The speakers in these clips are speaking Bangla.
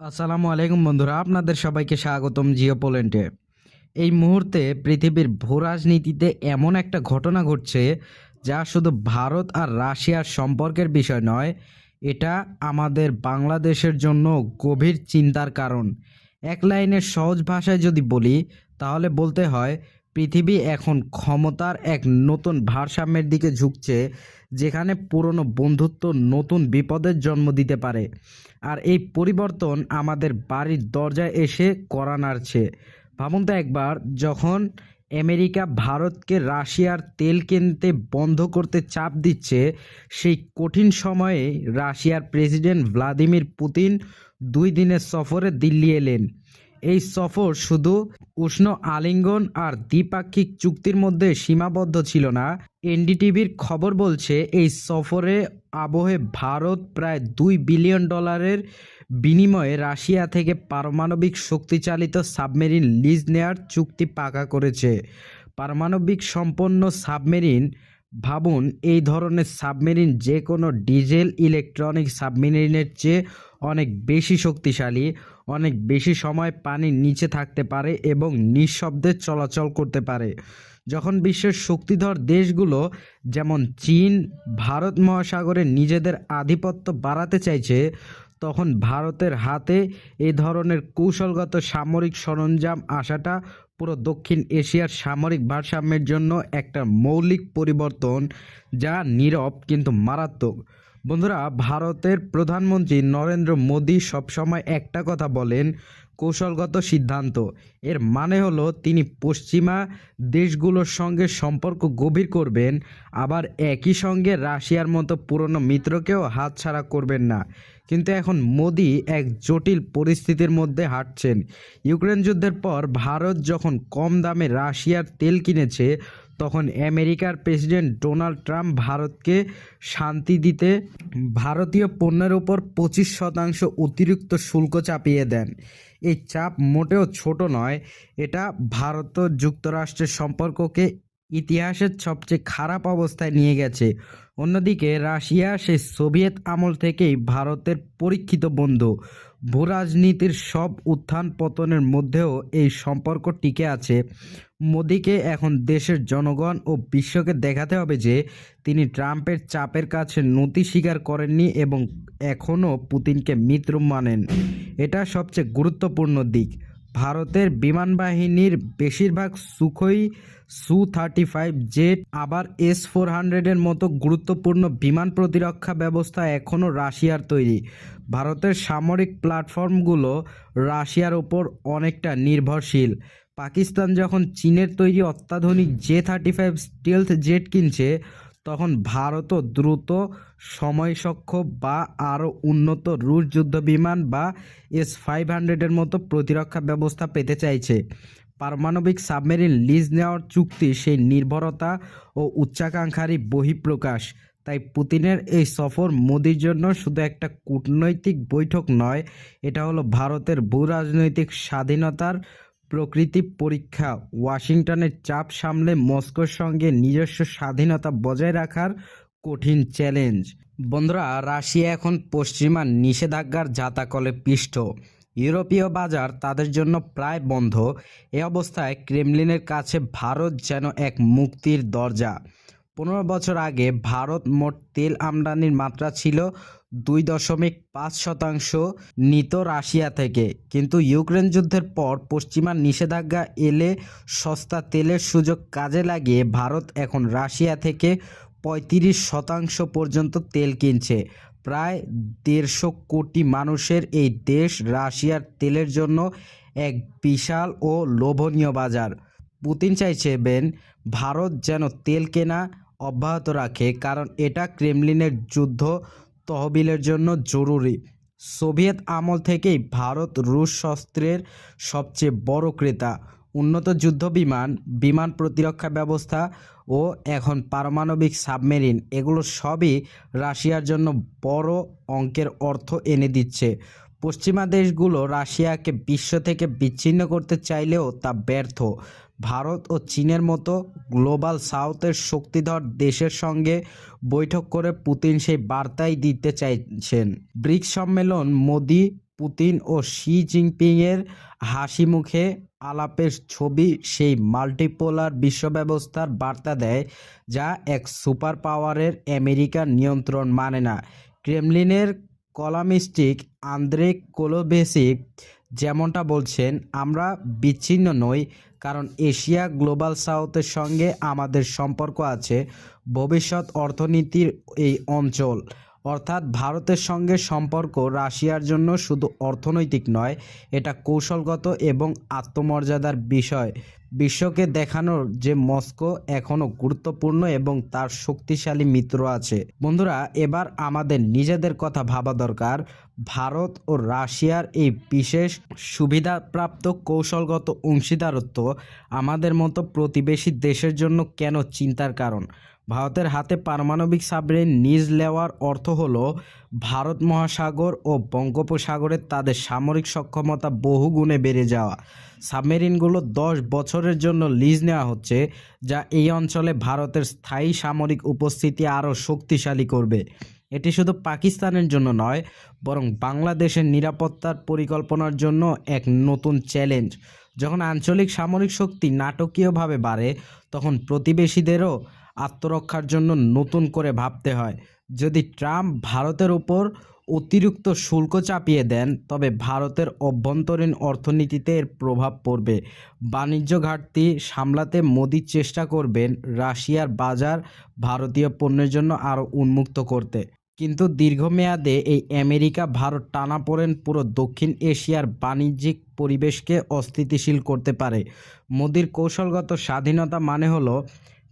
আসসালামু আলাইকুম বন্ধুরা, আপনাদের সবাইকে স্বাগতম জিও পোল্যান্ডে। এই মুহূর্তে পৃথিবীর ভূ রাজনীতিতে এমন একটা ঘটনা ঘটছে যা শুধু ভারত আর রাশিয়ার সম্পর্কের বিষয় নয়, এটা আমাদের বাংলাদেশের জন্য গভীর চিন্তার কারণ। এক লাইনের সহজ ভাষায় যদি বলি, তাহলে বলতে হয় পৃথিবী এখন ক্ষমতার এক নতুন ভারসাম্যের দিকে ঝুঁকছে, যেখানে পুরনো বন্ধুত্ব নতুন বিপদের জন্ম দিতে পারে। আর এই পরিবর্তন আমাদের বাড়ির দরজায় এসে করা নাড়ছে। ভাবুন তো একবার, যখন আমেরিকা ভারতকে রাশিয়ার তেল কিনতে বন্ধ করতে চাপ দিচ্ছে, সেই কঠিন সময়ে রাশিয়ার প্রেসিডেন্ট ভ্লাদিমির পুতিন দুই দিনের সফরে দিল্লি এলেন। এই সফর শুধু উষ্ণ আলিঙ্গন আর দ্বিপাক্ষিক চুক্তির মধ্যে সীমাবদ্ধ ছিল না। এনডিটিভির খবর বলছে, এই সফরে আবহে ভারত প্রায় দুই বিলিয়ন ডলারের বিনিময়ে রাশিয়া থেকে পারমাণবিক শক্তিচালিত সাবমেরিন লিজ নেয়ার চুক্তি পাকা করেছে। পারমাণবিক সম্পন্ন সাবমেরিন ভাবুন, এই ধরনের সাবমেরিন যে কোনো ডিজেল, ইলেকট্রনিক সাবমেরিনের চেয়ে অনেক বেশি শক্তিশালী, অনেক বেশি সময় পানির নিচে থাকতে পারে এবং নিঃশব্দে চলাচল করতে পারে। যখন বিশ্বের শক্তিধর দেশগুলো, যেমন চীন, ভারত মহাসাগরে নিজেদের আধিপত্য বাড়াতে চাইছে, তখন ভারতের হাতে এই ধরনের কৌশলগত সামরিক সরঞ্জাম আসাটা পুরো দক্ষিণ এশিয়ার সামরিক ভারসাম্যের জন্য একটা মৌলিক পরিবর্তন, যা নীরব কিন্তু মারাত্মক। বন্ধুরা, ভারতের প্রধানমন্ত্রী নরেন্দ্র মোদী সবসময় একটা কথা বলেন, কৌশলগত সিদ্ধান্ত। এর মানে হলো তিনি পশ্চিমা দেশগুলোর সঙ্গে সম্পর্ক গভীর করবেন, আবার একই সঙ্গে রাশিয়ার মতো পুরনো মিত্রকেও হাতছাড়া করবেন না। কিন্তু এখন মোদি এক জটিল পরিস্থিতির মধ্যে হাঁটছেন। ইউক্রেন যুদ্ধের পর ভারত যখন কম দামে রাশিয়ার তেল কিনেছে, তখন আমেরিকার প্রেসিডেন্ট ডোনাল্ড ট্রাম্প ভারতকে শান্তি দিতে ভারতীয় পণ্যের উপর পঁচিশ শতাংশ অতিরিক্ত শুল্ক চাপিয়ে দেন। এই চাপ মোটেও ছোট নয়, এটা ভারত যুক্তরাষ্ট্রের সম্পর্ককে ইতিহাসের সবচেয়ে খারাপ অবস্থায় নিয়ে গেছে। অন্যদিকে রাশিয়া সেই সোভিয়েত আমল থেকেই ভারতের পরীক্ষিত বন্ধু। ভূরাজনীতির সব উত্থান পতনের মধ্যেও এই সম্পর্ক টিকে আছে। মোদিকে এখন দেশের জনগণ ও বিশ্বকে দেখাতে হবে যে, তিনি ট্রাম্পের চাপের কাছে নতি স্বীকার করেননি এবং এখনও পুতিনকে মিত্র মানেন। এটা সবচেয়ে গুরুত্বপূর্ণ দিক। ভারতের বিমান বাহিনীর বেশিরভাগ সুখই সু থার্টি ফাইভ জেট, আবার এস ফোর হান্ড্রেডের মতো গুরুত্বপূর্ণ বিমান প্রতিরক্ষা ব্যবস্থা এখনও রাশিয়ার তৈরি। ভারতের সামরিক প্ল্যাটফর্মগুলো রাশিয়ার ওপর অনেকটা নির্ভরশীল। পাকিস্তান যখন চীনের তৈরি অত্যাধুনিক J thirty five stealth jet কিনছে তখন ভারতও দ্রুত সময়সক্ষ বা আরও উন্নত রুশ যুদ্ধবিমান বা এস ফাইভ হান্ড্রেডের মতো প্রতিরক্ষা ব্যবস্থা পেতে চাইছে। পারমাণবিক সাবমেরিন লিজ নেওয়ার চুক্তি সেই নির্ভরতা ও উচ্চাকাঙ্ক্ষারই বহিঃপ্রকাশ। তাই পুতিনের এই সফর মোদির জন্য শুধু একটা কূটনৈতিক বৈঠক নয়, এটা হলো ভারতের ভূরাজনৈতিক স্বাধীনতার প্রকৃতি পরীক্ষা। ওয়াশিংটনের চাপ সামলে মস্কোর সঙ্গে নিজস্ব স্বাধীনতা বজায় রাখার কঠিন চ্যালেঞ্জ। বন্ধুরা, রাশিয়া এখন পশ্চিমা নিষেধাজ্ঞার জাতাকলে পিষ্ট। ইউরোপীয় বাজার তাদের জন্য প্রায় বন্ধ। এ অবস্থায় ক্রেমলিনের কাছে ভারত যেন এক মুক্তির দরজা। পনেরো বছর আগে ভারত মোট তেল আমদানির মাত্রা ছিল দুই দশমিক পাঁচ শতাংশ নিত রাশিয়া থেকে। কিন্তু ইউক্রেন যুদ্ধের পর পশ্চিমা নিষেধাজ্ঞা এলে সস্তা তেলের সুযোগ কাজে লাগিয়ে ভারত এখন রাশিয়া থেকে পঁয়ত্রিশ শতাংশ পর্যন্ত তেল কিনছে। প্রায় দেড়শো কোটি মানুষের এই দেশ রাশিয়ার তেলের জন্য এক বিশাল ও লোভনীয় বাজার। পুতিন চাইছেন ভারত যেন তেল কেনা অব্যাহত রাখে, কারণ এটা ক্রেমলিনের যুদ্ধ তহবিলের জন্য জরুরি। সোভিয়েত আমল থেকেই ভারত রুশ শস্ত্রের সবচেয়ে বড় ক্রেতা। উন্নত যুদ্ধ বিমান বিমান প্রতিরক্ষা ব্যবস্থা ও এখন পারমাণবিক সাবমেরিন, এগুলো সবই রাশিয়ার জন্য বড় অঙ্কের অর্থ এনে দিচ্ছে। পশ্চিমা দেশগুলো রাশিয়াকে বিশ্ব থেকে বিচ্ছিন্ন করতে চাইলেও তা ব্যর্থ। ভারত ও চীনের মতো গ্লোবাল সাউথের শক্তিধর দেশের সঙ্গে বৈঠক করে পুতিন সেই বার্তাই দিতে চাইছেন। ব্রিক্স সম্মেলন, মোদি, পুতিন ও শি জিনপিংয়ের হাসি মুখে আলাপের ছবি সেই মাল্টিপোলার বিশ্বব্যবস্থার বার্তা দেয়, যা এক সুপার পাওয়ারের আমেরিকার নিয়ন্ত্রণ মানে না। ক্রেমলিনের কলামিস্টিক আন্দ্রে কোলোবেসিক যেমনটা বলছেন, আমরা বিচ্ছিন্ন নই, কারণ এশিয়া গ্লোবাল সাউথের সঙ্গে আমাদের সম্পর্ক আছে ভবিষ্যৎ অর্থনীতির এই অঞ্চল। অর্থাৎ ভারতের সঙ্গে সম্পর্ক রাশিয়ার জন্য শুধু অর্থনৈতিক নয়, এটা কৌশলগত এবং আত্মমর্যাদার বিষয়। বিশ্বকে দেখানোর যে মস্কো এখনও গুরুত্বপূর্ণ এবং তার শক্তিশালী মিত্র আছে। বন্ধুরা, এবার আমাদের নিজেদের কথা ভাবা দরকার। ভারত ও রাশিয়ার এই বিশেষ সুবিধাপ্রাপ্ত কৌশলগত অংশীদারত্ব আমাদের মতো প্রতিবেশী দেশের জন্য কেন চিন্তার কারণ? ভারতের হাতে পারমাণবিক সাবমেরিন নিজ নেওয়ার অর্থ হল ভারত মহাসাগর ও বঙ্গোপসাগরে তাদের সামরিক সক্ষমতা বহুগুণে বেড়ে যাওয়া। সাবমেরিনগুলো দশ বছরের জন্য লিজ নেওয়া হচ্ছে, যা এই অঞ্চলে ভারতের স্থায়ী সামরিক উপস্থিতি আরও শক্তিশালী করবে। এটি শুধু পাকিস্তানের জন্য নয়, বরং বাংলাদেশের নিরাপত্তার পরিকল্পনার জন্য এক নতুন চ্যালেঞ্জ। যখন আঞ্চলিক সামরিক শক্তি নাটকীয়ভাবে বাড়ে, তখন প্রতিবেশীদেরও আত্মরক্ষার জন্য নতুন করে ভাবতে হয়। যদি ট্রাম্প ভারতের উপর অতিরিক্ত শুল্ক চাপিয়ে দেন, তবে ভারতের অভ্যন্তরীণ অর্থনীতিতে এর প্রভাব পড়বে। বাণিজ্য ঘাটতি সামলাতে মোদি চেষ্টা করবেন রাশিয়ার বাজার ভারতীয় পণ্যের জন্য আরও উন্মুক্ত করতে। কিন্তু দীর্ঘমেয়াদে এই আমেরিকা ভারত টানাপোড়েন পুরো দক্ষিণ এশিয়ার বাণিজ্যিক পরিবেশকে অস্থিতিশীল করতে পারে। মোদির কৌশলগত স্বাধীনতা মানে হলো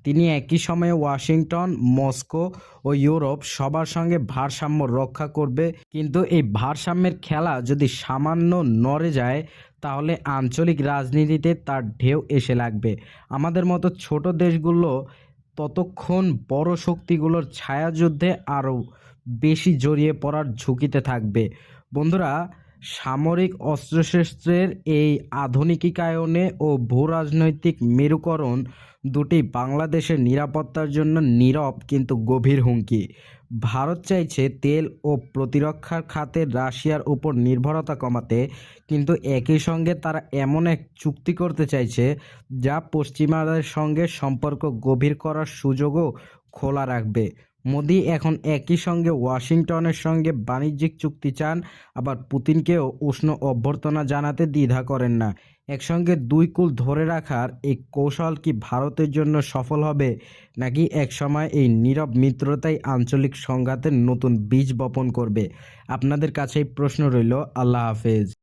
তিনি একই সময়ে ওয়াশিংটন, মস্কো ও ইউরোপ সবার সঙ্গে ভারসাম্য রক্ষা করবে। কিন্তু এই ভারসাম্যের খেলা যদি সামান্য নড়ে যায়, তাহলে আঞ্চলিক রাজনীতিতে তার ঢেউ এসে লাগবে। আমাদের মতো ছোট দেশগুলো ততক্ষণ বড় শক্তিগুলোর ছায়াযুদ্ধে আরও বেশি জড়িয়ে পড়ার ঝুঁকিতে থাকবে। বন্ধুরা সামরিক অস্ত্রশস্ত্রের এই আধুনিকীকায়নে ও ভূরাজনৈতিক মেরুকরণ দুটি বাংলাদেশের নিরাপত্তার জন্য নীরব কিন্তু গভীর হুমকি। ভারত চাইছে তেল ও প্রতিরক্ষার খাতে রাশিয়ার উপর নির্ভরতা কমাতে, কিন্তু একই সঙ্গে তারা এমন এক চুক্তি করতে চাইছে যা পশ্চিমাদের সঙ্গে সম্পর্ক গভীর করার সুযোগও খোলা রাখবে। মোদি এখন একই সঙ্গে ওয়াশিংটনের সঙ্গে বাণিজ্যিক চুক্তি চান, আবার পুতিনকেও উষ্ণ অভ্যর্থনা জানাতে দ্বিধা করেন না। একসঙ্গে দুই কুল ধরে রাখার এই কৌশল কি ভারতের জন্য সফল হবে, নাকি একসময় এই নীরব মিত্রতাই আঞ্চলিক সংঘাতের নতুন বীজ বপন করবে? আপনাদের কাছে এই প্রশ্ন রইল। আল্লাহ হাফেজ।